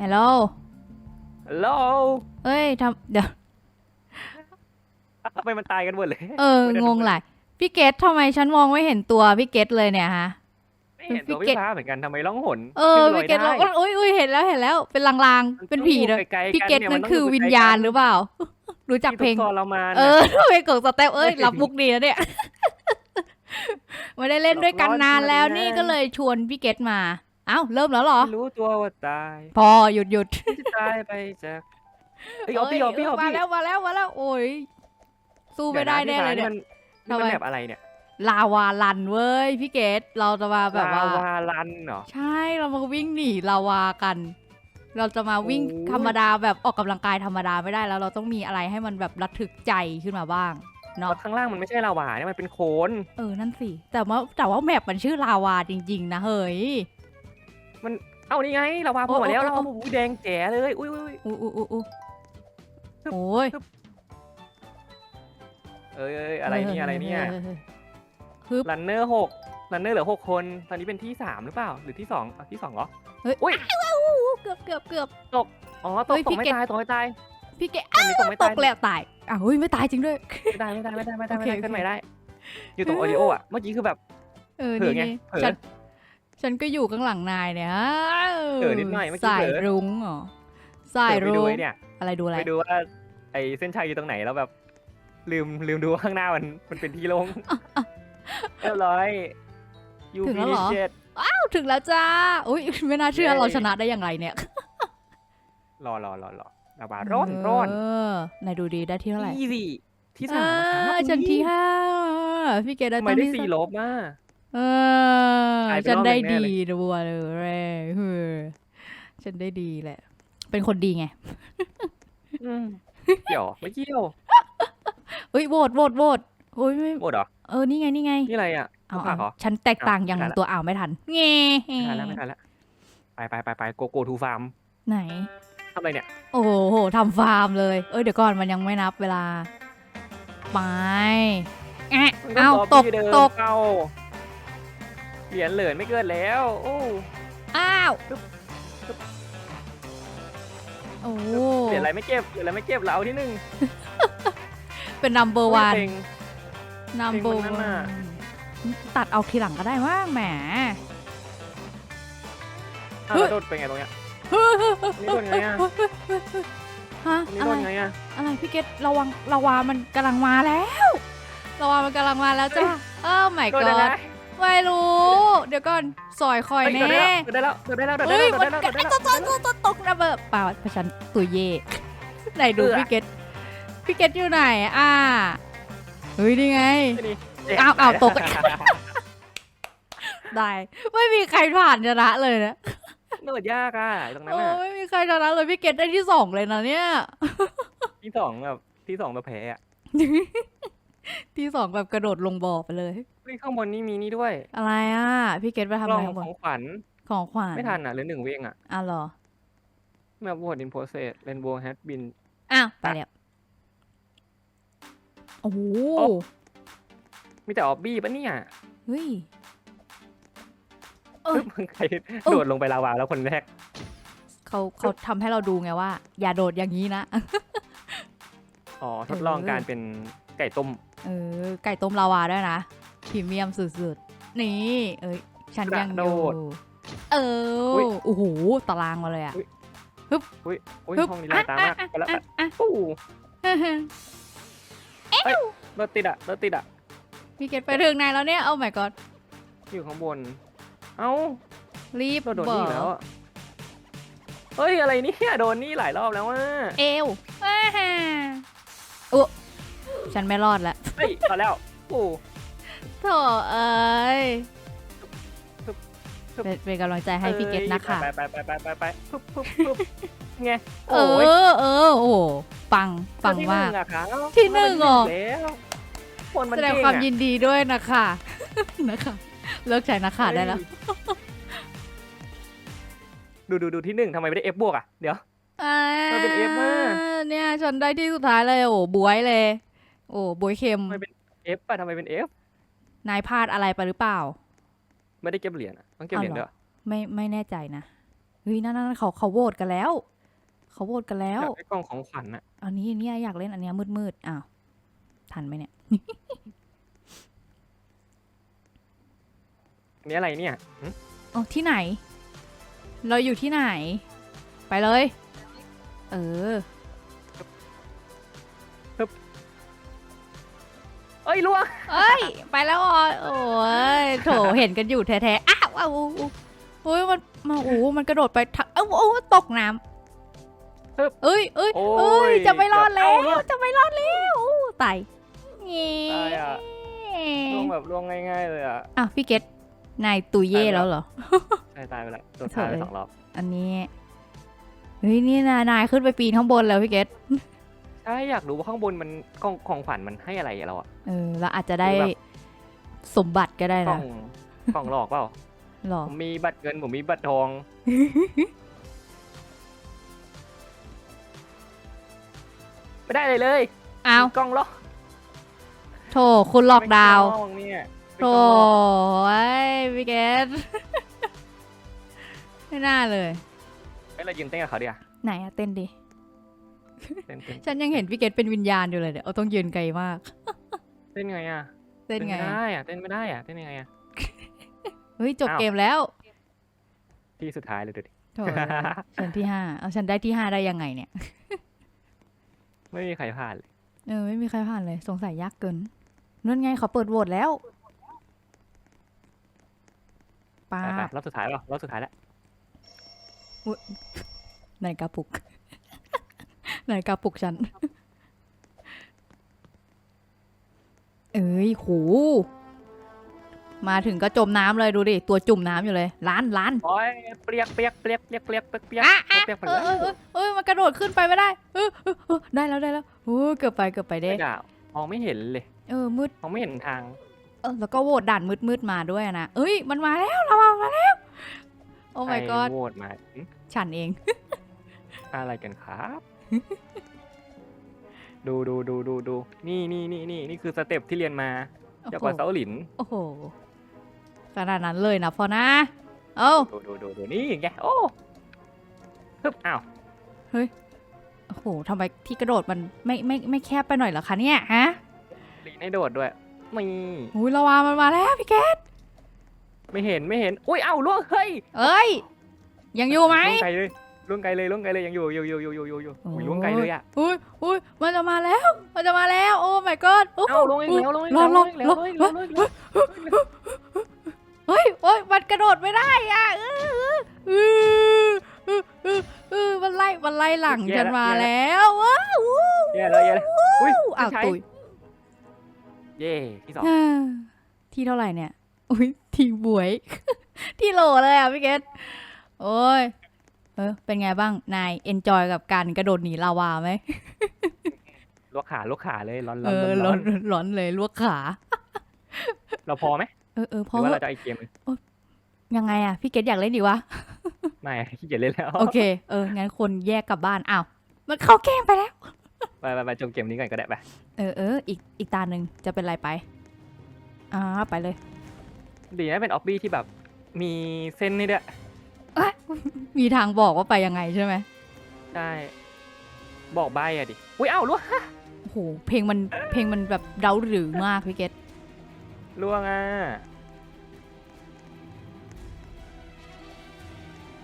ฮัลโหล ฮัลโหลเอ้ยทำเดี๋ยว ทำไมมันตายกันหมดเลยเออไม่ได้งงหลายพี่เกตทำไมฉันมองไม่เห็นตัวพี่เกตเลยเนี่ยฮะ ไม่เห็นตัวพี่เกพี่ตฟ้าเหมือนกันทำไมร้องหนเออขึ้นลพี่ยเกตได้เราอุ้ยอุ้ยเห็นแล้วเห็นแล้ว เป็นลางมัๆเป็นผีเลยต้องอยู่ไกลๆพี่เกตยนั่นมัคือต้งวิญยู่ญาณไกลๆหรือเปล่า รู้จักเพลงที่ทุทรมานเออะอเพลงของสเตปเอ้ยรับมุกดีนะเนี่ยไม่ได้เล่นด้วยกันนานแล้วนี่ก็เลยชวนพี่เกตมา เอ้าเริ่มแล้วเหรอไม่รู้ตัวว่าตายพอหยุดหยุดจะตายไปจากเอ้ยเอาพี่เอาพี่เอามาพี่แล้วมาแล้วมาแล้วโอ้ยสู้ไม่ได้แน่เลยเนี่ยดี๋วะพี่ฟ้านี่มันทำไมนี่มันแบบอะไรเนี่ยลาวาลันเว้ยพี่เกตเราจะมาแบบว่าลาวาลันเหรอ ใช่เรามาวิ่งหนีลาวากัน เราจะมาวิ่งโอ้ย ธรรมดาแบบออกกำลังกายธรรมดาไม่ได้แล้ว เราต้องมีอะไรให้มันแบบระทึกใจขึ้นมาบ้างเนาะ แล้วข้างล่างมันไม่ใช่ลาวาเนี่ยมันเป็นโคลน เออ นั่นสิ แต่ว่าแต่ว่าแมปมันชื่อลาวาจริง ๆ นะเฮ้ย เอ้านี่ไงลาวาโผล่มาแล้วโอ้ลาโอ้ วาบูแดงแจ๋เลยอุ้ยอุ้ยอุ้ยอู้อู้อู้อู้ฮึบโอ้ยเอ้ยเอ้ยอะไรเนี่ยอะไรเนี่ยฮึบรันเนอร์หกรันเนอร์เหลือหกคน ตอนนี้เป็นที่สามหรือเปล่า หรือที่สองอะที่สองเหรอเฮ้ย อุ้ยอู้เกือบเกือบเกือบ อ๋อตเฮ้กยตพี่กไม่เกด ตายตกไม่ตายพี่เกตอนนี้ตกไม่ตตาย กแล้วตายอ้าวเฮ้ยไม่ตายจริงด้วย ไม่ได้ไม่ได้ไม่ได้ไม่ได้ไม่โอเคได้ขึ้นโอเคใหม่ได้ อยู่ตรงโอริโออะเมื่อกี้คือแบบ เออเผลอนี่ไงนี่เผลอ ฉัน ฉันก็อยู่ข้างหลังนายเนี่ยฮะเผลอนิดหน่อยเมื่อกี้สายเผลอ รุ้งเหรอสายเดี๋ยวไปรุ้ดูงไอ้เนี่ยอะไรดูอะไรไปดูว่าไอ้เส้นชัยอยู่ตรงไหนแล้วแบบ ลืมลืมดูว่าข้างหน้ามันมันเป็นที่โล่งเรียบร้อยยูถึงพีแล้วเหรอเจ็ด อ้าวถึงแล้วจ้าอุ้ยไม่น่าเชื่อเย้ เราชนะได้อย่างไรเนี่ยรอรอรอรอลาวาร้อนร้อนเออนายดูดีได้ที่เท่าไหร่อีซี่ที่สามอ่าครับฉันที่ห้าพี่เกดได้ทำไมตั้งได้ที่สี่สามลบมา เออตายไปฉันรอบได้หนึ่งแน่ดีเลย ดัวเลยเฮ้ยฉันได้ดีแหละ เป็นคนดีไง อืมเกี่ยวไม่เกี่ยวเฮ้ยโหวตโหวตโหวตโอ้ยไม่หมดเหรอ เออ นี่ไง นี่ไง นี่อะไรอะเอาผัเอากเหรอฉันแตกต่างอย่างไม่ทันละ ตัวอ่าวไม่ทันเงไม่ทันแล้วไม่ทันแล้วไปไปไปไปโกโก้ทูฟาร์มไหน ทำอะไรเนี่ย โอ้โหทำฟาร์มเลย เอ้ย เดี๋ยวก่อนมันยังไม่นับเวลา ไปแอะมันเอารตกพี่เดิมตก เอา เหรียญเหลือไม่เกินแล้ว โอ้อ้าวปึ๊บปึ๊บโอ้เหรียญอะไรไม่เก็บเหรียญอะไรไม่เก็บเราเอาที่หนึ่งเป็น number โอ้ย one เพลง number เพลงมัน นั่น one น่ะตัดเอาทีหลังก็ได้ว่างแหมอ้าวแล้วโดดไปไงตรงเนี้ยนี่โดนไงอะฮะนี่อะโดไรนไงอะอะไรพี่เกตระวังระวามันกำลังมาแล้วระวามันกำลังมาแล้วจ้าเออไม่โดกน ได้อไหมดไม่รู้ เดี๋ยวก่อนซอยคอยเฮ้ยแน่โดนได้แล้วโดนได้แล้วโดนได้เฮ้ยแล้วโดมันนได้แล้วโดนได้ไอ้แล้วตกตกตกตกตกระเบิดเปล่าเพราะฉันตุยเย่ไหนดูเอื้อพี่เกตพี่เกตอยู่ไหนอ่าเฮ้ยนี่ไงนี่อ้าวอ้าวตก ได้ไม่มีใครผ่านชนะเลยนะโดดยากอะตรงนั้นโอ้อะไม่มีใครชนะเลยพี่เกตได้ที่สองเลยนะเนี่ย ที่สองแบบที่สองตัวแพ้อะ ที่สองแบบกระโดดลงบ่อไปเลย เฮ้ยข้างบนนี่มีนี่ด้วยอะไรอะ พี่เกตไปทำกอะล่ไรองข้างบขนองขวัญของขวัญไม่ทันอะเหลือหนึ่งเวงอะอะเหรอแมปวอร์ดอินโพเซสเรนโบว์แฮดบิน อ้าวไปแล้วโอ้โหโอ้ มีแต่ออบบี้ปะเนี่ยเฮ้ย เอ้ยปึ๊บใครโดดลงไปลาวาแล้วคนแรกเขาเขาทำให้เราดูไงว่า อย่าโดดอย่างนี้นะ อ๋อทดลองเออการเป็นไก่ต้ม เออ ไก่ต้มลาวาด้วยนะพรีเมียมสุดๆ นี่ เอ้ย ฉันยังอยู่เออโอ้โห ตารางมาเลยอะอุ้ยฮึบห้องนี้ลายตามากอะไปแล้วอะอะปู้รถติดอะรถติดอะพี่เกตไปถึงไหนแล้วเนี่ยโอ้ my god อยู่ข้างบน เอ้ารีบโดนโดนบอนี่กแล้วอะเฮ้ยอะไรเนี่ยโดนนี่หลายรอบแล้วว่ะเอวอ่าฮะโอ้ ฉันไม่รอดแล้วเฮ้ยตอนแล้วปูโถเอ้ยฮึบฮึบเป็นเป็นกำลังใจให้พี่เกตนะคะไปไปไปไปไปไปปึ๊บปึ๊บปึ๊บไงเอโอ้ยอเออโอ้โหปังปังที่มากหนึ่อะครับที่หนึ่งเหรอ แล้วคนมันแสดงเก่งความอะยินดีด้วยนะคะนะคะเลิกใช้นะคะได้แล้วดูดูดูที่หนึ่งทำไมไม่ได้เอฟบวกอะ เดี๋ยวอ่ามันเป็น F มาก เนี่ยฉันได้ที่สุดท้ายเลยโอ้บวยเลย โอ้บวยเค็มทำไมเป็นเอฟอะทำไมเป็นเอฟนายพลาดอะไรไปหรือเปล่า ไม่ได้เก็บเหรียญอะต้องเก็บเหรียญเอาเหรอด้วยไม่ไม่แน่ใจนะเฮ้ยนั่นนั่นเขาเขาโหวตกันแล้ว เขาโหวตกันแล้ว อยากได้กล่องของขวัญอะอันนี้เนี่ยอยากเล่นอันเนี้ยมืดมืดๆอ้าว ทันไหมเนี่ย อันนี้อะไรเนี่ยหึโอ้ที่ไหน เราอยู่ที่ไหน ไปเลย เออ ยล่วงเอ้ย ไปแล้วอะโอ้ยโถเห็นกันอยู่แท้ๆอ้าวอ้าวอู้อู้โอ้ยมันมาโอ้มันกระโดดไปทักเอ้าโอ้ตกน้ำเอ้ยเอ้ยโอ้เอ้ยจะไม่รอดแล้เาวล่วงจะไม่รอดแล้วอู้ตายเงี้ตายอะล่วงแบบล่วงง่าย ๆ เลยอะอะพี่เกตนายตุยเย่แล้วเหรอตายตายไปแล้วโดนตายไปเฉยสองรอบอันนี้เฮ้ยนี่นายนายขึ้นไปปีนข้างบนแล้วพี่เกต ใช่อยากรู้ว่าข้างบนมันกล่องของขวัญมันให้อะไรเราอะเออเราอาจจะได้หรือแบบสมบัติก็ได้กล่อนะงกล่องหลอกเปล่า หรอ ผมมีบัตรเงินผมมีบัตรทอง ไม่ได้เลยเลยอ้าวกล่องหลอกโถคุณหลอกดาวน์เป็นกล่องเนี่ยเป็นโถกล่องหลอกยพี่เกตไม่น่าเลยเอ้ยเรายืนเต้นกับเขาดิอะไหนอะเต้นดิเต้นเต้น ฉันยังเห็นพี่เกตเป็นวิญญาณอยู่เลยเดี๋ยวเอาต้องยืนไกลมากเต้นไงอะเต้นไงไม่ได้อะเต้นไม่ได้อะเต้นยังไงอะเฮ้ยจบอ้าวเกมแล้ว ที่สุดท้ายเลยดูดิโถฉันที่ห้าเอาฉันได้ที่ห้าได้ยังไงเนี่ย ไม่มีใครผ่านเลยเออไม่มีใครผ่านเลย สงสัยยากเกินนั่นไงเขาเปิดโหวตแล้วป้าไปๆรอบสุดท้ายแล้วรอบสุดท้ายแล้วนาฬิกาปลุก นาฬิกาปลุกฉัน เอ้ย โห มาถึงก็จมน้ำเลยดูดิ ตัวจุ่มน้ำอยู่เลย ล้านล้านโอ้ยเปียกเปียกเปียกเปียกเปียกเปียกเปียกอะอะเปียกหมดเอเลอเออยเออเออมันกระโดดขึ้นไปไม่ได้เออเออเออได้แล้วได้แล้วโอ้เกือบไปเกือบไปเด้ ไม่ด่ามองไม่เห็นเลยเออมืด มองไม่เห็นทาง เออแล้วก็โหวตด่านมืดมืดๆมาด้วยนะ เอ้ย มันมาแล้วเราเอามาแล้ว โอ้ my ใคร god โหวตมาหึฉันเอง อะไรกันครับ ดูดูดูดูดูนี่นี่นี่นี่นี่คือสเต็ปที่เรียนมาจากวัดเสาหลินโอ้โหขนาดนั้นเลยนะพอนะ เอ้าดูดูดูดูนี่ไงโอ้ฮึบอ้าวโอ้โหทำไมที่กระโดดมันไม่ไม่ไม่แคบไปหน่อยเหรอคะเนี่ยฮะลีนให้โดดด้วยไม่อุ้ยละวามันมาแล้วพี่แกตไม่เห็นไม่เห็นอุ้ยเอ้าล่วงเฮ้ยเอ้ยยังอยู่ไหม ล่วงไกลเลยล่วงไกลเลยล่วงไกลเลยยังอยู่อยู่อยู่อยู่อยู่อยู่อยู่อุ้ยล่วงไกลเลยอะอุ้ยอุ้ยมันจะมาแล้ว มันจะมาแล้ว โอ้ my god โอ้โหเอ้าลงอีกแล้วลงอีกรอแล้วรลองอีกรแล้วอลงอีกแล้วลงอีกแล้วเฮ้ยเฮ้ยมันกระโดดไม่ได้อะเออเออเออเออเออมันไล่มันไล่หลังฉันมาแล้วว้าวแย่แล้วแย่แล้วอุ้ยอ้าวใช้ตุยเย่ที่สองอ่าที่เท่าไหร่เนี่ยอุ้ยทีบวย ที่โหลเลยอะพี่เกตโอ้ย เออเป็นไงบ้าง นายเอนจอยกับการกระโดดหนีลาวาไหมลวกขาลวกขาเลยร้อนเอร้อนอร้ร้ออนนร้อนเลยลวกขาเราพอไหมเออเออหเพรือราะว่าว่าเราจะเอาอีกเกมหนึงยังไงอะ พี่เกตอยากเล่นดีวะ ไม่ขี้เกียจเล่นแล้วโอเค เออ งั้นคนแยกกลับบ้านอ้าวมันเข้าเกมไปแล้ว ไปไปไปจบเกมนี้ก่อนก็ได้ไปเออเอออีกอีกตาหนึ่งจะเป็นไรไปอ่าไปเลย ดีนะเป็นออบบี้ที่แบบมีเส้นนี่ด้วย มีทางบอกว่าไปยังไงใช่ไหมใช่บอกใบอะดิอุ้ยเอ้าล่วงโอ้โหเพลงมันเพลงมันแบบเดาหรือมากพี่เกตล่วงอะ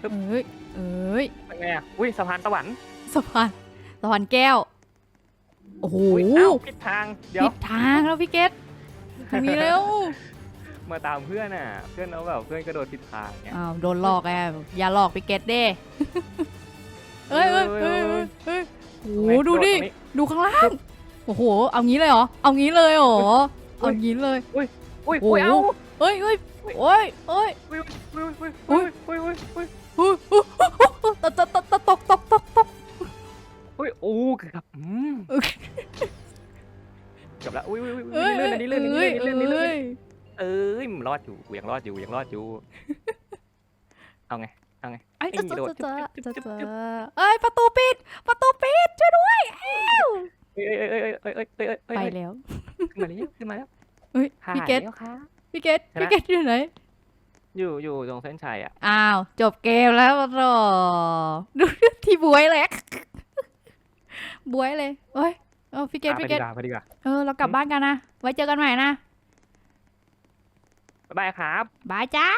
เอ้ยเอ้ยเป็นไงอะอุ้ยสะพานสวรรค์สะพานสะพานแก้ว โอ้โหอุ้ยเอ้าผิดทาง เดี๋ยวผิดทางแล้วพี่เกตทางนี้เร็ว มาตามเพื่อนอะ เพื่อนเราแบบเพื่อนกระโดดผิดทางเนี่ยอ้าวโดนหลอกแอบอย่าหลอกพี่เกตเด้เอ้ยเอ้ยเอ้ยเอ้ยเอ้ยโอ้โหดูดิตรงนี้ดูข้างล่าง โอ้โห เอางี้เลยเหรอ เอางี้เลยเหรอ เอางี้เลย อุ้ยโอ้อุ้ยโหเอ้าเอ้ยเอ้ยโอ้ยเอ้ยอุ้ยอุ้ยอุ้ยอุ้ยอุ้ยอุ้ยอุ้ยอุ๊ยอุ๊ยอุ๊ยตกตกตกตกตกตกตกตกอุ้ยโอ้เกือบอืมเอ้ยเกือบละอุ้ยอุ้ยอุ้ยเอ้ยลื่นอันนี้ลื่นอันนี้ลื่นอันนี้ลื่นอันนี้ลื่นเอ้ย เอ้ยมึงรอดอยู่กูยังรอดอยู่ยังรอดอยู่ เอาไง เอาไงไอ้จะจะจะจะจะเอ้ยประตูปิด ประตูปิดช่วยด้วยเอ้ยเอ้ยเอ้ยเอ้ยไปแล้วขึ้นมาแล้วขึ้นมาแล้วเฮ้ยพี่เกตพี่เกตพี่เกตอยู่ไหนอยู่อยู่ตรงเส้นชัยอะอ้าว จบเกมแล้วรอดูที่บวยเลยบวยเลยเอ้ยเออพี่เกตพี่เกตเออเรากลับบ้านกันนะไว้เจอกันใหม่นะ บายครับ บายจ้า